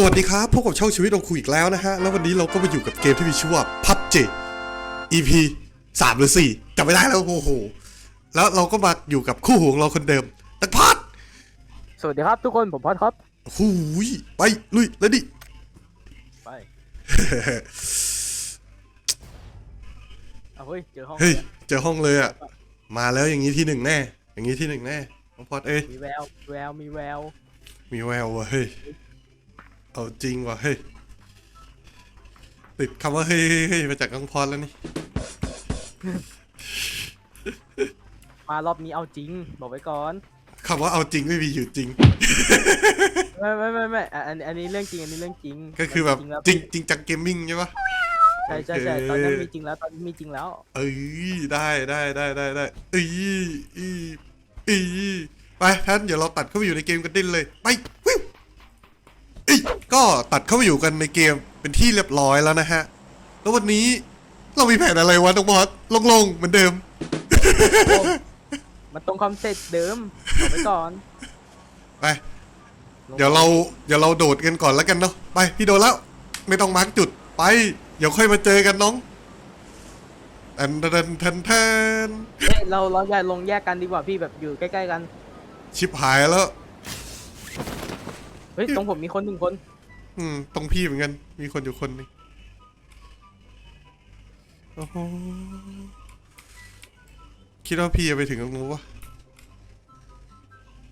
สวัสดีครับพบกับช่องชีวิตของคุยอีกแล้วนะฮะ แล้ววันนี้เราก็มาอยู่กับเกมที่มีชื่อว่า PUBG EP 3 หรือ 4จำไม่ได้แล้วโอ้โห แล้วเราก็มาอยู่กับคู่หูของเราคนเดิมตักพัดสวัสดีครับทุกคนผมพอดครับหูยไป ลุย แล้วดิ ไป เอาเฮ้ยเจอห้องเฮ้ยแล้วเจอห้องเลยอะ มาแล้วอย่างนี้ที่หนึ่งแน่ อย่างนี้ที่หนึ่งแน่น้องพอดเอ้ยมีแววแววมีแววมีแววว่ะเฮ้ย เอาจริงว่ะเฮ้ยติดคำว่าเฮ้ยเฮ้ยเฮ้ยมาจากน้องพอดแล้วนี่ มารอบนี้เอาจริง บอกไว้ก่อน คำว่าเอาจริงไม่มีอยู่จริง ไม่ไม่ไม่ไม่อะอันอันนี้เรื่องจริง อันนี้เรื่องจริงก็คือแบบมันจริงแล้วจริงจังเกมมิ่งใช่ปะ ใช่ใช่ใช่โอเค ตอนนั้นมีจริงแล้วตอนนี้มีจริงแล้ว เอ้ยได้ได้ได้ได้ได้เอ้ยอีอีไปท่านเดี๋ยวเราตัดเข้าไปอยู่ในเกมกันได้เลย ไปวิวเอ้ย ก็ตัดเข้าไปอยู่กันในเกมเป็นที่เรียบร้อยแล้วนะฮะ แล้ววันนี้เรามีแผนอะไรวะน้องบอสลงๆเหมือนเดิม มันตรงคอนเซ็ปต์เดิมบอกไว้ก่อน ไป เดี๋ยวเราเดี๋ยวเราโดดกันก่อนแล้วกันเนาะ ไปพี่โดดแล้ว ไม่ต้องมาร์กจุดไป เดี๋ยวค่อยมาเจอกันน้องทันทันทันทันเฮ้ยเราเราอย่าลงแยกกันดีกว่าพี่แบบอยู่ใกล้ๆกัน ชิบหายแล้วเฮ้ยตรงผมมีคนหนึ่งคน อืมตรงพี่เหมือนกัน มีคนอยู่คนหนึงโอ้โหคิดว่าพี่จะไปถึงตรงนู้นวะ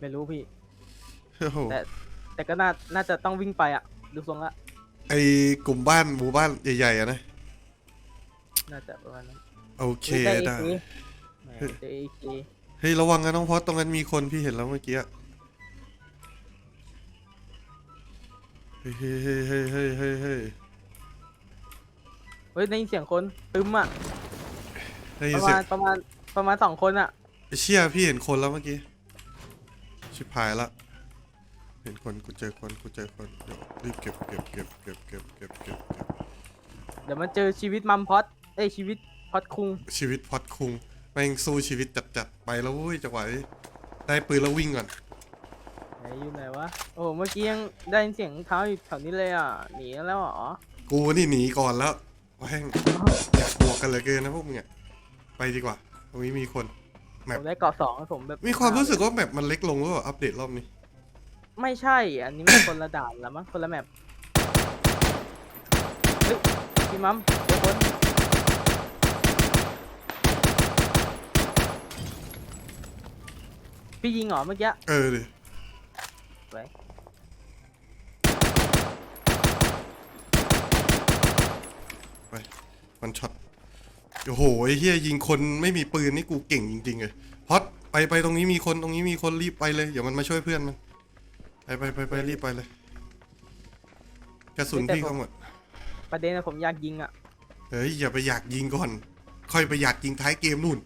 ไม่รู้พี่ โอ้โหแต่ แต่ก็น่า น่าจะต้องวิ่งไปอะดูทรงละ ไอกลุ่มบ้านหมู่บ้านใหญ่ๆอะนะ น่าจะประมาณนั้นโอเคได้ได้เอเคได้เอเคเฮ้ย ระวังนะน้องพอสตรงนั้นมีคนพี่เห็นแล้วเมื่อกี้อะ เฮ้ยเฮ้ยเฮ้ยเฮ้ยเฮ้ยเฮ้ยเฮ้ยเฮ้ยได้ยินเสียงคนตึมอะได้ปยินระเสีมายณงประมาณประมาณสองคนอะไอ้เชี่ยพี่เห็นคนแล้วเมื่อกี้ ชิบหายละ เห็นคนกูเจอคนกูเจอคนเดี๋ยวรีบเก็บเก็บเก็บเก็บเก็บเก็บเก็บเก็บเดี๋ยวมันเจอชีวิตมัมพอดเอ้ยชีวิตพอดคุงชีวิตพอดคุงแม่งสู้ชีวิตจัดจัดๆไปแล้วเว้ยจังหวะนี้ได้ปืนแล้ววิ่งก่อน ไหนอยู่ไหนวะ โอ้เมื่อกี้ยังได้ยินเสียงเท้าอยู่แถวนี้เลยอะ หนีแล้วเหรอ กูนี่หนีก่อนแล้วแม่งอยากบวกกันเหลือเกินนะพวกมึงอะไปดีกว่าตรงนี้มีคนแมผปมได้เกาะสองผมแบบมีความรู้สึกว่าแมปมันเล็กลงหรือเปล่าอัปเดตรอบนี้ ไม่ใช่ อันนี้มันคนละด่านแล้วมั้งคนละแมปเฮ้ยพี่มัมเดี๋ยวคนพี่ยิงเหรอเมื่อกี้ เออดิ ไว้ไปมันช็อต โอ้โหไอ้เฮียยิงคนไม่มีปืนนี่กูเก่งจริงๆเลยพอดไปไปตรงนี้มีคนตรงนี้มีคนรีบไปเลยเดี๋ยวมันมาช่วยเพื่อนมัน ไปไปไปไปรีบไปเลย กระสุนพี่เขาหมด ประเด็นนะผมอยากยิงอะ เฮ้ยอย่าไปอยากยิงก่อน ค่อยไปอยากยิงท้ายเกมนู่น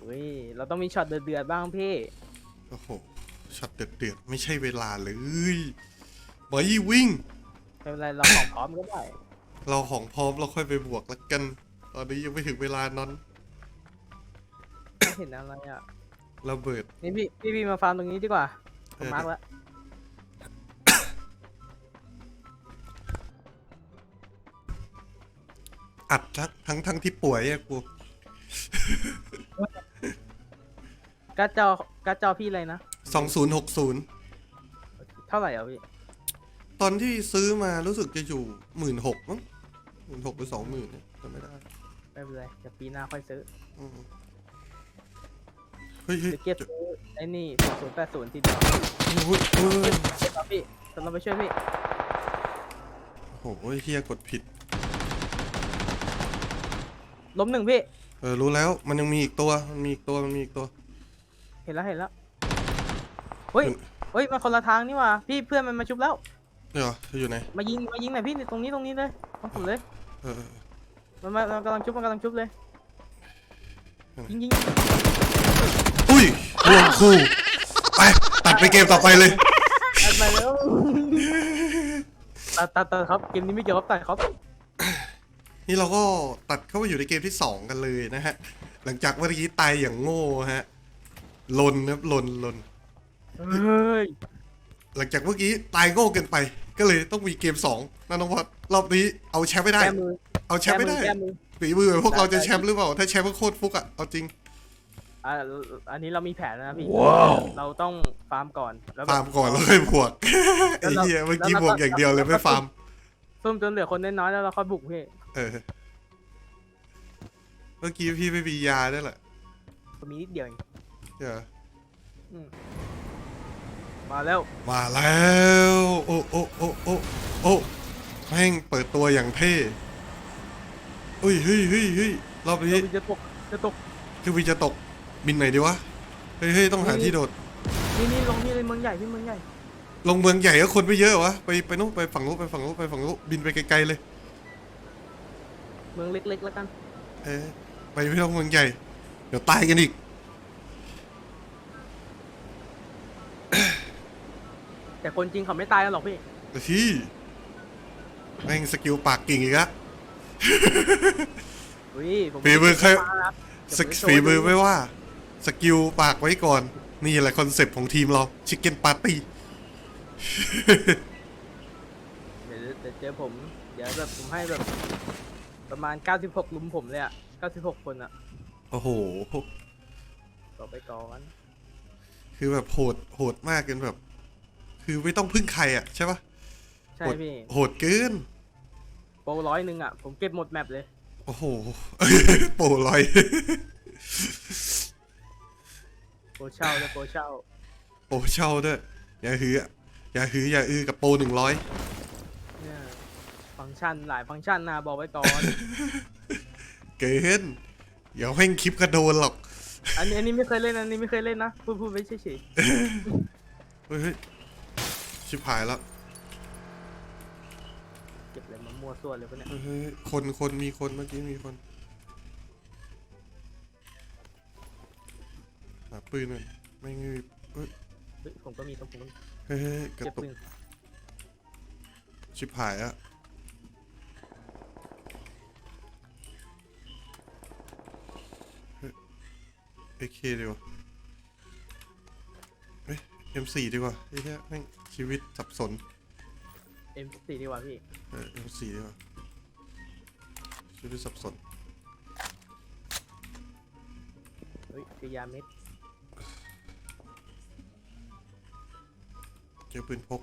เฮ้ยเราต้องมีช็อตเดือดๆบ้างพี่ โอ้โห ช็อตเดือดๆไม่ใช่เวลาเลยไปวิ่ง ไม่เป็นไรเราของพร้อมก็ได้เราของพร้อมเราค่อยไปบวกแล้วกัน ตอนนี้ยังไม่ถึงเวลานั้นไม่เห็นอะไรอะระเบิด นี่พี่พี่พี่มาฟาร์มตรงนี้ดีกว่าผมเออมาร์กแล้วอัดทั้งทั้งทั้งที่ป่วยอะกูการ์ดจอการ์ดจอพี่อะไรนะ สองศูนย์หกศูนย์เท่าไหร่อะพี่ตอนที่ซื้อมารู้สึกจะอยู่หมื่นหกมั้งหมื่นหกหรือสองหมื่นเนี่ยจำไม่ได้ไม่เป็นไรเดี๋ยวปีหน้าค่อยซื้ออืมเฮ้ยเฮ้ยเดี๋ยวเก็บซื้อไอ้นี่สองศูนย์แปดศูนย์ทีเดียวโอ้ยเฮ้ยเก็บครับพี่ตอนเราไปช่วยพี่โอ้โหเฮียกดผิด ล้มหนึ่งพี่ เออรู้แล้วมันยังมีอีกตัว มันมีอีกตัว มันมีอีกตัว เห็นแล้วเห็นแล้ว เฮ้ย มันเฮ้ยมาคนละทางนี่หว่า พี่เพื่อนมันมาชุบแล้วเดี๋ยวเธออยู่ไหน มายิง มายิงหน่อยพี่ ตรงนี้ตรงนี้เลยตรงผมเลย เออเออมันมามันกำลังชุบ มันกำลังชุบเลยอืมยิงยิงอุ้ยรวมคู่ ไป ตัดไปเกมต่อไปเลย ตัดมาแล้ว ตัดตัดตัดครับ เกมนี้ไม่เกี่ยวกับตัดครับ นี่เราก็ตัดเข้าไปอยู่ในเกมที่สองกันเลยนะฮะ หลังจากเมื่อกี้ตายอย่างโง่ฮะลนครับลนลน เฮ้ยหลังจากเมื่อกี้ตายโง่เกินไป ก็เลยต้องมีเกมสองนะน้องพอดรอบนี้เอาแชมป์ไม่ได้ แก้มือเอาแชมป์ไม่ได้แก้มือ ฝีมือพวกเราจะได้แชมป์หรือเปล่า ถ้าแชมป์ก็โคตรฟุกอะเอาจริง อ่าอันนี้เรามีแผนนะพี่ เราต้องฟาร์มก่อน แล้วแบบ ฟาร์มก่อนแล้วค่อยบวกแล้ไอ้วเราเหี้ยเมื่อกี้แล้วบเรา วกอย่างเดียวเลยไม่ฟาร์มซุ่มจนเหลือคนน้อยๆแล้วเราค่อยบุกพี่เออ เมื่อกี้พี่ไม่มียาด้วยแหละก็มีนิดเดียวเอง เดี๋ยวอืม มาแล้ว มาแล้ว โอ้โอ้โอ้โอ้โอ้แม่งเปิดตัวอย่างเท่เฮ้ยเฮ้ยเฮ้ยเฮ้ยรอบนี้จะตก จะตกคือวีจะตก บินไหนดีวะ เฮ้ยเฮ้ยต้องหาที่โดด นี่นี่ลงนี่เลยเมืองใหญ่พี่เมืองใหญ่ ลงเมืองใหญ่ก็คนไม่เยอะวะ ไปไปนู้นไปฝั่งนู้นไปฝั่งนู้นไปฝั่งนู้นบินไปไกลๆเลย เมืองเล็กๆแล้วกัน เออไปไม่ต้องเมืองใหญ่ เดี๋ยวตายกันอีก แต่คนจริงเขาไม่ตายกันหรอกพี่ พี่แม่งสกิลปากกิ่งอีกอะอุ้ยผมฝีมือใครครับสกฝีมือไม่ว่า สกิลปากไว้ก่อน นี่แหละคอนเซปต์ของทีมเราชิคเก้นปาร์ตี้ เดี๋ยวเดี๋ยวเจอผม เดี๋ยวแบบผมให้แบบ ประมาณ 96 ลุมผมเลยอะ 96 คนอะโอ้โห ต่อไปก่อน คือแบบโหดโหดมากกันแบบ คือไม่ต้องพึ่งใครอะใช่ปะใช่โหดพี่โหดเกินโปรร้อยหนึ่งอะ ผมเก็บหมดแมปเลย โอ้โหโปรลอยโปรเช่าเลยโปรเช่าโปรเช่าด้วยอย่าหืออะอย่าหืออย่าอือกับโปรหนึ่งร้อยเนี่ยฟังก์ชันหลายฟังก์ชันนะบอกไว้ก่อน เกินเดี๋ยวแม่งคลิปกระโดนหรอก อันนี้อันนี้ไม่เคยเล่นอันนี้ไม่เคยเล่นนะพูดพูดไม่เฉยเฮ้ยเฮ้ย ชิบหายแล้วๆเก็บเลยมามั่วส่วนเลยปะเนี่ยเฮ้ยเฮ้ยคนคนมีคนเมื่อกี้มีคนหาปืนหน่อยไม่งมีเฮ้ยเฮ้ยผมก็มีตรงผมเฮ้ยเฮ้ยกระเก็บตุกปืนชิบหายอะเอเคดีกว่าเฮ้ย M4 ดีกว่าไอ้เหี้ยแม่งชีวิตสับสนเอ็มสี่ดีกว่าพี่ เออ M4 ดีกว่าชีวิตสับสน เฮ้ยคือยาเม็ดเจอปืนพก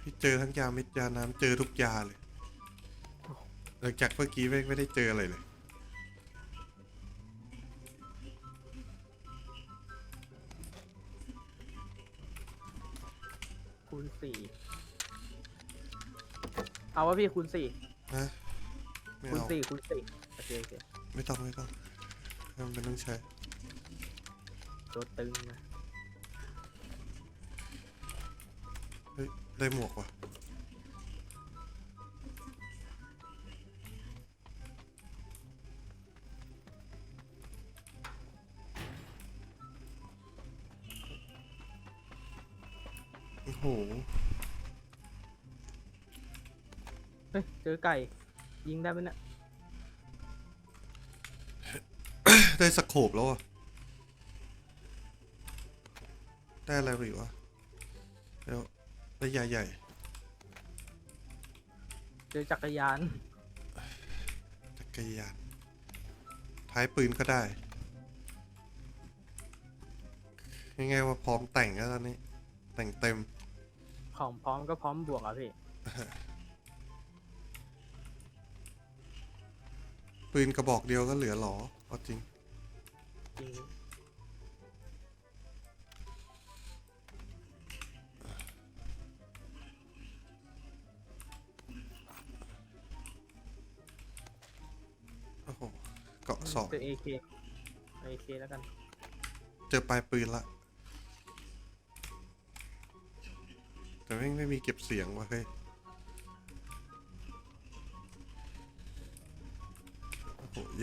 พี่เจอทั้งยาเม็ดยาน้ำเจอทุกยาเลย หลังจากเมื่อกี้ไม่ไม่ได้เจออะไรเลย เอาวะพี่คูณสี่ฮะไม่คูณเอาสี่คูณสี่โอเคโอเคไม่ต้องไม่ต้องไม่ต้องใช้ตัวตึงนะเฮ้ยได้หมวกว่ะ จอไก่ ยิงได้ไหมเนี่ยได้สโคบแล้วอะได้อะไรไปอีกวะแล้วได้ยาใหญ่เจอจักรยาน จักรยาน ท้ายปืนก็ได้ง่ายๆว่าพร้อมแต่งแล้วตอนนี้ แต่งเต็ม ของพร้อมก็พร้อมบวกอะพี่ ปืนกระบอกเดียวก็เหลือหรอเอาจริง จริงโอ้โห เกาะสองเจอเอเคเอเคแล้วกัน เจอปลายปืนละ แต่ไม่งไม่มีเก็บเสียงว่ะเฮ้ย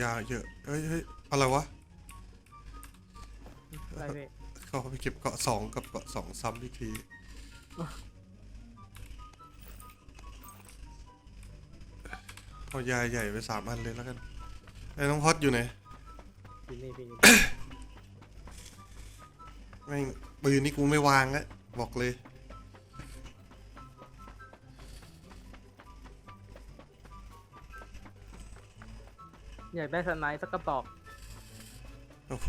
ยาเยอะเฮ้ยเฮ้ยอะไรวะอะไรพี่ก็ไปเก็บเกาะสองกับเกาะสองซ้ำอีกทีเอายาใหญ่ไปสามอันเลยแล้วกันไอ้น้องฮอตอยู่ไหนพี่นี่พี่นี่แม่งปืนนี่กูไม่วางแล้วบอกเลย อยากได้สไนด์สักกระบอกโอ้โห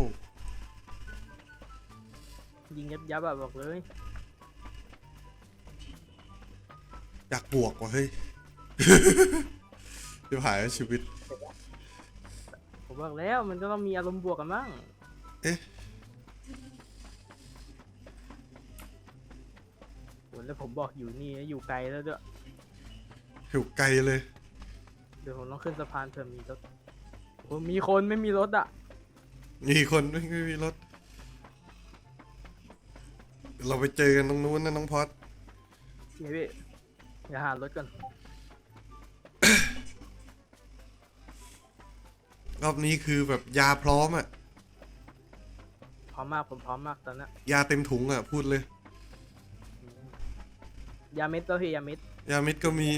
ยิงยับยับๆอะบอกเลย อยากบวกว่ะเฮ้ยเดี๋ยวหายแล้วชีวิต ผมบอกแล้วมันก็ต้องมีอารมณ์บวกกันบ้างเอ๊ะโหแล้วผมบอกอยู่นี่อยู่ไกลแล้วด้วยหิวไกลเลย เดี๋ยวผมต้องขึ้นสะพานเผื่อมีรถโอ้ มีคนไม่มีรถอะ มีคนไม่ไม่มีรถ เราไปเจอกันตรงนู้นนะน้องพอดเดี๋ยวพี่อย่าหารถก่อน รอบนี้คือแบบยาพร้อมอะพร้อมมากผมพร้อมมากตอนนี้ยาเต็มถุงอะพูดเลย ยาเม็ดแล้วพี่ยาเม็ดยาเม็ดก็มี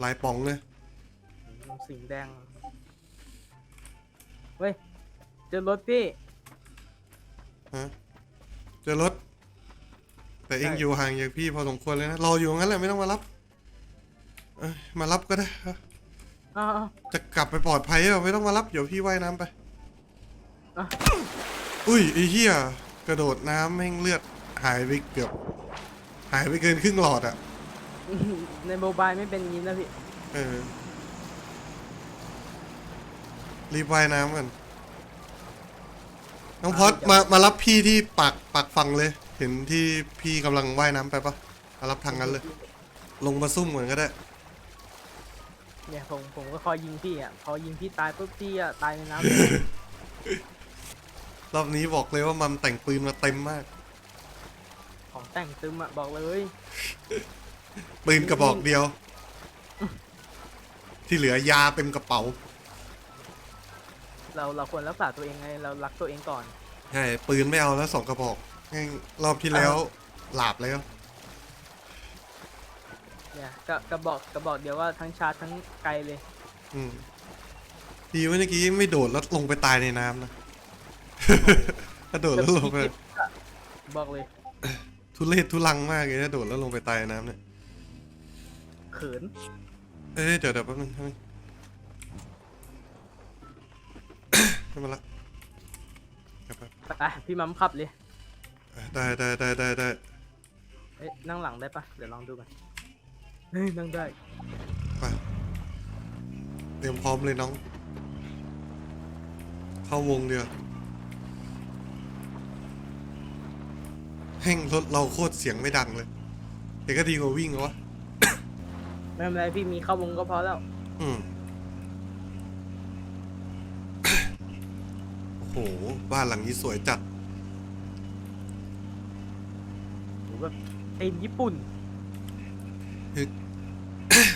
หลายป๋องเลยอืมสีแดง เฮ้ยเจอรถพี่ ฮะเจอรถ แต่เองใช่ อยู่ห่างจากพี่พอสมควรเลยนะรออยู่งั้นแหละไม่ต้องมารับเอ้ยมารับก็ได้ฮะอ้าว จะกลับไปปลอดภัยหรอไม่ต้องมารับเดี๋ยวพี่ว่ายน้ำไปอะ อุ้ยไอ้เหี้ยกระโดดน้ำแม่งเลือด หายไปเกือบ หายไปเกินครึ่งหลอดอะในโมบายไม่เป็นอย่างนี้นะพี่ เออ รีบว่ายน้ำกันน้องพอดมามารับพี่ที่ปากปากฝั่งเลย เห็นที่พี่กำลังว่ายน้ำไปปะมารับทางนั้นเลย ลงมาซุ่มเหมือนก็ได้ เนี่ยผมผมก็คอยยิงพี่อะพอยิงพี่ตายปุ๊บพี่อะตายในน้ำเลยรอบนี้บอกเลยว่ามันแต่งปืนมาเต็มมาก ของแต่งตึมอะบอกเลยปืนกระบอกเดียว ที่เหลือยาเต็มกระเป๋า เราเราควรรักษาตัวเองไงเรารักตัวเองก่อน ใช่ปืนไม่เอาแล้วสองกระบอกแม่งรอบที่แล้วหลาบแล้วเนี่ยก็กระบอกกระบอกเดียวว่าทั้งชาร์จทั้งไกลเลย อืมดีว่าเมื่อกี้ไม่โดดแล้วลงไปตายในน้ำนะ ถ้าโดดแล้วลงไปบอกเลย ทุเรศทุลังมากเลยถ้าโดดแล้วลงไปตายในน้ำเนี่ยเขิน เอ้ยเดี๋ยวเดี๋ยวแป๊บนึงแป๊บนึง ให้มาละเดี๋ยวแป๊บไปพี่มัมขับเลยได้ได้ได้ได้ได้เอ้ยนั่งหลังได้ปะเดี๋ยวลองดูกันเฮ้ยนั่งได้ไปเตรียมพร้อมเลยน้อง เข้าวงเดียวแห่งรถเราโคตรเสียงไม่ดังเลยแต่ก็ดีกว่าวิ่งเหรอวะไม่เป็นไรพี่มีเข้าวงก็พอแล้ว อืม โอ้โหบ้านหลังนี้สวยจัดโหแบบทีมญี่ปุ่น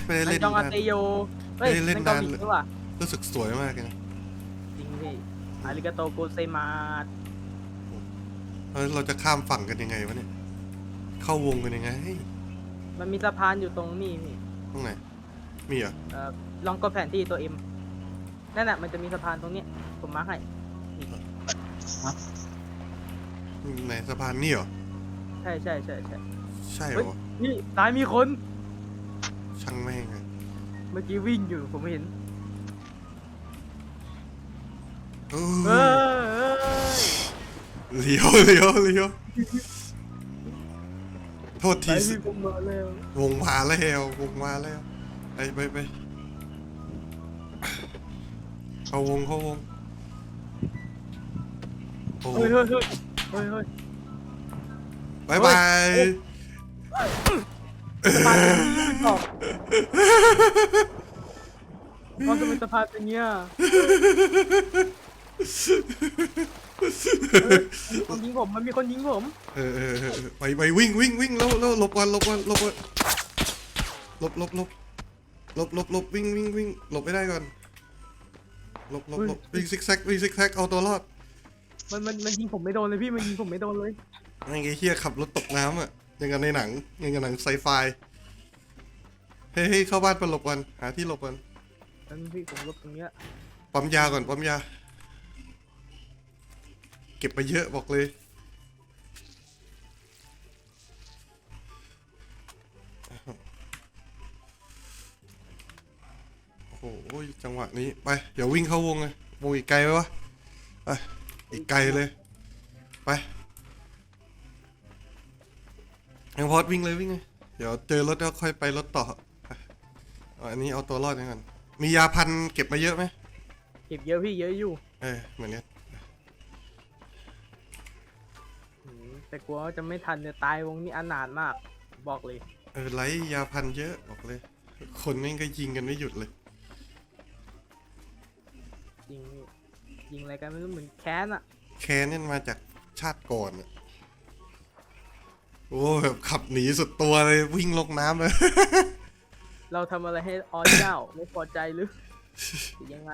ไม่ได้นัเล่นนจองอานานเตโยเฮ้ยไม่ได้เล่นนั่นเกาหลีนานเลยด้วยว่ะรู้สึกสวยมากเลยนะจริงพี่อาริกาโตโกเซมาแล้วเราจะข้ามฝั่งกันยังไงวะเนี่ย เข้าวงกันยังไงเฮ้ยมันมีสะพานอยู่ตรงนี่พี่ตรงไหน มีเหรอเอ่อลองกดแผนที่ตัวเอ็มนั่นแหละมันจะมีสะพานตรงเนี้ยผมมาร์ค ให้ไหนสะพานนี่เหรอ ใช่ใช่ใช่ใช่ใช่เหรเฮ้ยอ นี่ตายมีคน ช่างแม่งอะเมื่อกี้วิ่งอยู่ผมเห็น เอเอออเออเลี้ยวเลี้ยวเลี้ยวโทษไปทีสิพี่ผมมาแล้ววงมาแล้ววงมาแล้วไปไปไปเข้าวงเข้าวงโอ้โหเฮ้ยเฮ้ยเฮ้ยเฮ้ยเฮ้ย บายบายสะพานเป็นอย่างนี้หรอกมันจะเป็นสะพานเป็นเงี้ยเฮ้ยมีคนยิงผมมันมีคนยิงผมเออเออเออเออไปไปวิ่งวิ่งวิ่งแล้วแล้วหลบก่อนหลบก่อนหลบก่อนหลบหลบหลบหลบหลบหลบวิ่งวิ่งวิ่งหลบไม่ได้ก่อนหลบหลบหลบวิ่งซิกแซกวิ่งซิกแซกเอาตัวรอด มันมันมันยิงผมไม่โดนเลยพี่มันยิงผมไม่โดนเลยไอ้เฮียขับรถตกน้ำอะยังกันในหนังยังกันหนังไซไฟเฮ้ยเข้าบ้านไปหลบกันหาที่หลบกันนั้นพี่ผมลบตรงเนี้ยปั๊มยาก่อนปั๊มยา เก็บไปเยอะบอกเลยโอ้โหจังหวะนี้ไปเดี๋ยววิ่งเข้าวงเลยวงอีกไกลไหมวะไป อีกไกลเลย ไปยังพอดวิ่งเลยวิ่งเลย เดี๋ยวเจอรถแล้วค่อยไปรถต่อไปเอาอันนี้เอาตัวรอดกันก่อน มียาพันเก็บมาเยอะไหม เก็บเยอะพี่เยอะอยู่ เออเหมือนเนี้ยอืมแต่กลัวว่าจะไม่ทันเนี่ยตายวงนี้อนาถมาก บอกเลย เออไลท์ยาพันเยอะบอกเลย คนนี่ก็ยิงกันไม่หยุดเลยยิง ยิงอะไรกันไม่รู้เหมือนแค้นอะแค้นนี่มาจากชาติก่อนอะโอ้แบบขับหนีสุดตัวเลยวิ่งลงน้ำเลย เราทำอะไรให้อเจ้า ไม่พอใจหรือหรือยังไง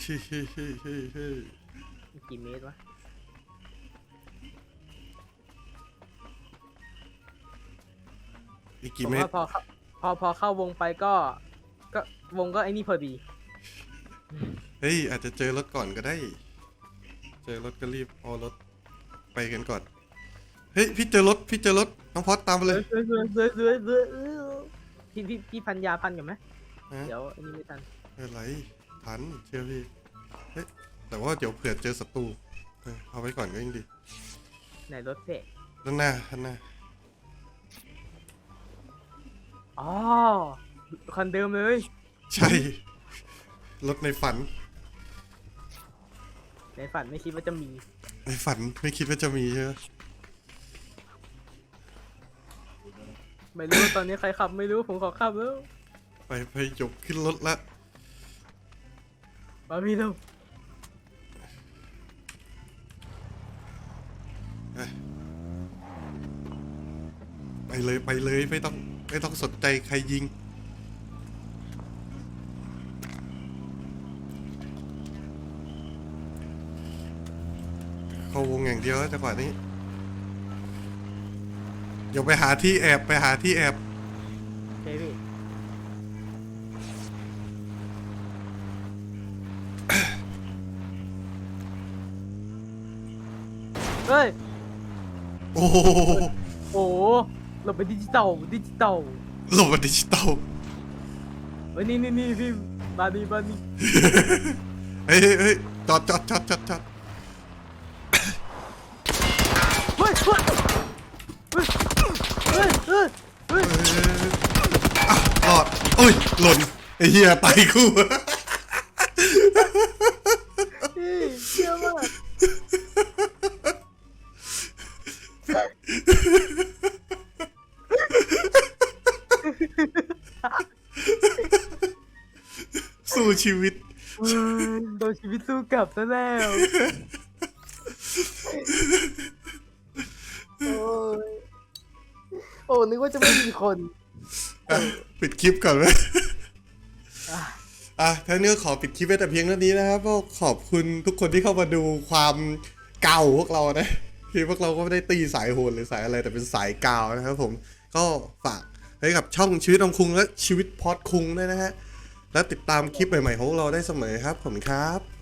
เฮ้ยเฮ้ยเฮ้ยเฮ้ยเฮ้ยกี่เมตรวะอีกผกี่มเมตว่ารพอเข้าพอพอเข้าวงไปก็ ก็วงก็ไอ้นี่พอดี เฮ้ย อาจจะเจอรถก่อนก็ได้ เจอรถก็รีบเอารถไปกันก่อน เฮ้ย พี่เจอรถ พี่เจอรถ น้องพอดตามไปเลยเสือเสือเสือเสือเสือเออพี่พี่พี่พันยาพันกันไหมฮะ เดี๋ยวอันนี้ไม่ทันอะไรทันเชื่อพี่ เฮ้ย แต่ว่าเดี๋ยวเผื่อเจอศัตรูเออเอาไว้ก่อนก็ยังดี ไหนรถเพะด้านหน้าด้านหน้า อ๋อคันเดิมเลย ใช่ รถในฝัน ในฝันไม่คิดว่าจะมีในฝันไม่คิดว่าจะมีใช่ไหมไม่รู้ว่าตอนนี้ใครขับไม่รู้ผมขอขับแล้วไปไปยกขึ้นรถละมาพี่เร็วไปเลยไปเลยไม่ต้องไม่ต้องสนใจใครยิง เข้าวงอย่างเดียวแล้วจังหวะนี้ เดี๋ยวไปหาที่แอบไปหาที่แอบโอเคพี่เฮ้ย โอ้โหโอ้โหเราเป็นดิจิตอลดิจิตอลหลบมาดิจิตอลเฮ้ยนี่นี่นี่พี่บานีบานีเฮ้ยเฮ้ยเฮ้ยจอดจอดจอดจอดจอด เฮ้ยเฮ้ยเฮ้ยเฮ้ยเฮ้ยเฮ้ย อะ รอดโอ้ย หล่นไอ้เหี้ยไปคู่เชื่อมากสู้ชีวิตเฮ้ยโดนชีวิตสู้กลับซะแล้ว นึกว่าจะไม่มีคนอะปิดคลิปก่อนไหมอะอะท่านนี้ก็ขอปิดคลิปไว้แต่เพียงเท่านี้นะครับก็ขอบคุณทุกคนที่เข้ามาดูความเก่าพวกเรานะคือพวกเราก็ไม่ได้ตีสายโหดหรือสายอะไรแต่เป็นสายกาวนะครับผมก็ฝากให้กับช่องชีวิตของคุงและชีวิตพอดคุงด้วยนะฮะและติดตามคลิปใหม่ๆของพวกเราได้เสมอครับผมครับ